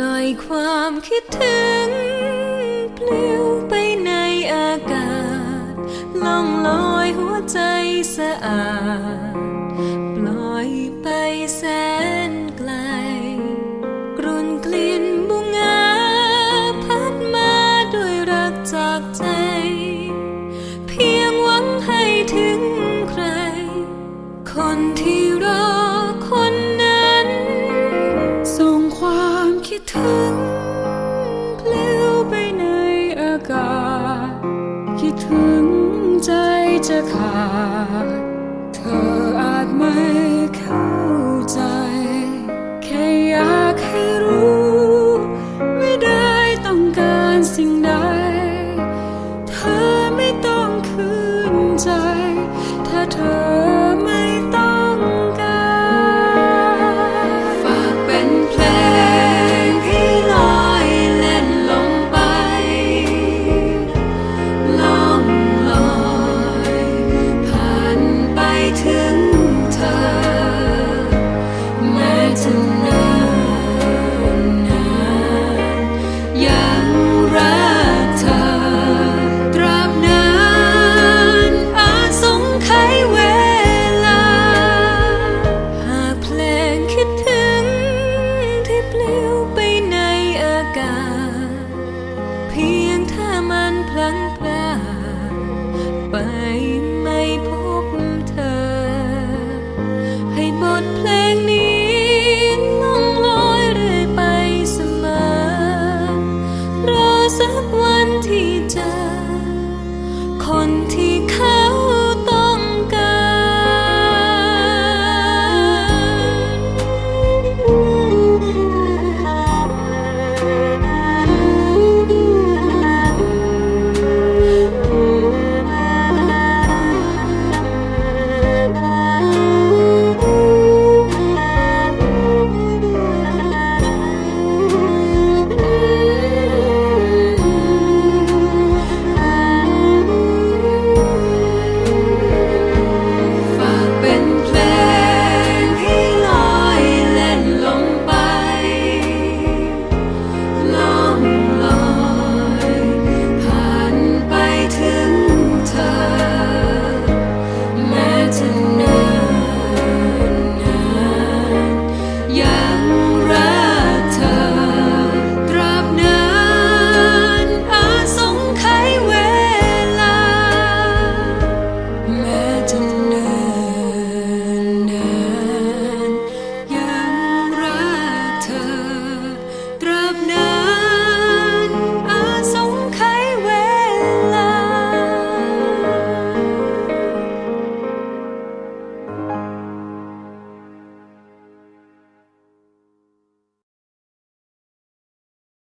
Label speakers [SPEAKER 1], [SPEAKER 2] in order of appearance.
[SPEAKER 1] ล่อยความคิดถึงปลิวไปในอากาศล่องลอยหัวใจสะอาด ถึงใจจะขาด เธออาจไม่เข้าใจ แค่อยากให้รู้ ไม่ได้ต้องการสิ่งใด เธอไม่ต้องคืนใจ ถ้าเธอ ถ้ามันพลังพลาดไปไม่พบเธอ ให้บทเพลง